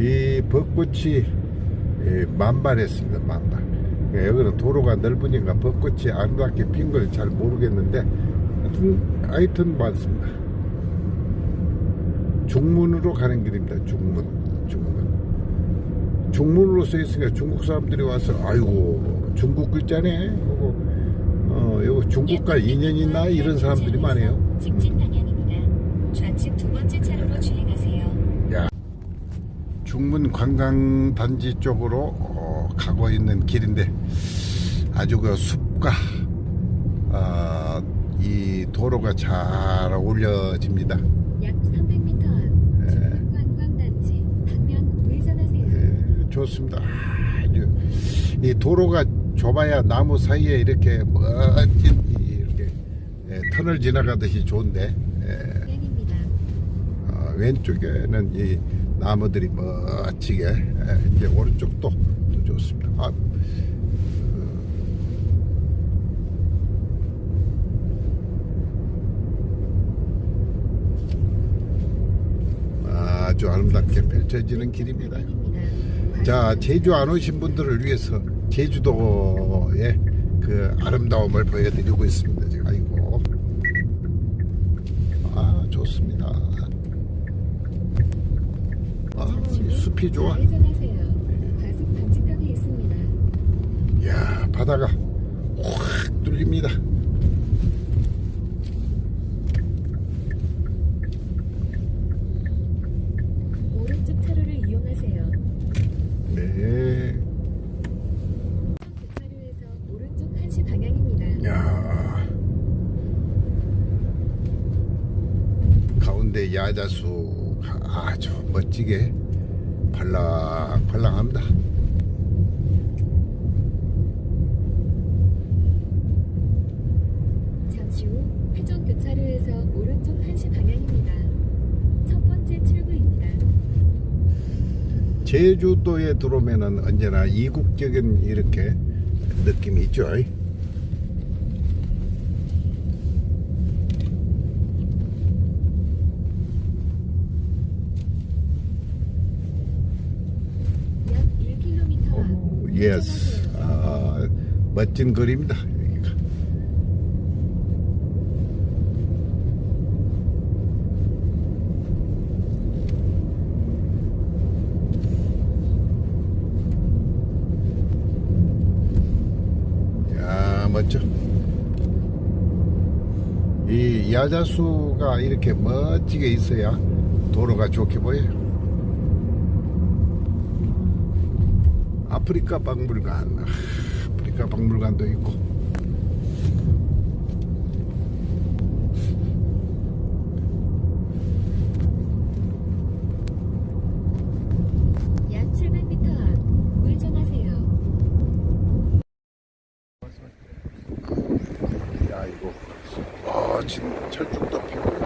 이 벚꽃이 예, 만발했습니다. 만발. 예, 여기는 도로가 넓으니까 벚꽃이 아름답게 핀 걸 잘 모르겠는데 하여튼, 하여튼 많습니다. 중문으로 가는 길입니다. 중문, 중문. 중문으로 써 있으니까 중국 사람들이 와서 아이고 중국 글자네. 어, 요거 중국과 인연 있나 이런 사람들이 많아요. 직진 방향입니다. 좌측 두 번째 차로로 주행하세요. 중문 관광단지 쪽으로 어, 가고 있는 길인데 아주 그 숲과 어, 이 도로가 잘 어울려집니다. 약 300m 앞 중문 관광단지 방면 우회전하세요. 예, 좋습니다. 아주 이 도로가 좁아야 나무 사이에 이렇게 멋진 이 이렇게 예, 터널 지나가듯이 좋은데 예. 어, 왼쪽에는 이 나무들이 멋지게 예, 이제 오른쪽도 또 좋습니다. 아, 어, 아주 아름답게 펼쳐지는 길입니다. 방향입니다. 자, 제주 안 오신 분들을 위해서 제주도의 그 아름다움을 보여드리고 있습니다. 지금 아이고, 아 좋습니다. 아, 이 숲이 좋아. 있습니다. 이야, 바다가 확 뚫립니다. 오른쪽 차로를 이용하세요. 네, 차로에서 오른쪽 1시 방향입니다. 야, 가운데 야자수가 아주 멋지게 발랑발랑합니다. 잠시 후 회전 교차로에서 오른쪽 1시 방향입니다. 첫 번째 출구입니다. 제주도에 들어오면은 언제나 이국적인 이렇게 느낌이 있죠. 약 1km 앞 예스. 아, 멋진 거리입니다. 여기가. 야, 멋져. 이 야자수가 이렇게 멋지게 있어야 도로가 좋게 보여요. 아프리카 박물관, 아, 아프리카 박물관도 있고. 약 700m 앞 우회전하세요. 야 이거, 아 지금 철쭉도 피고.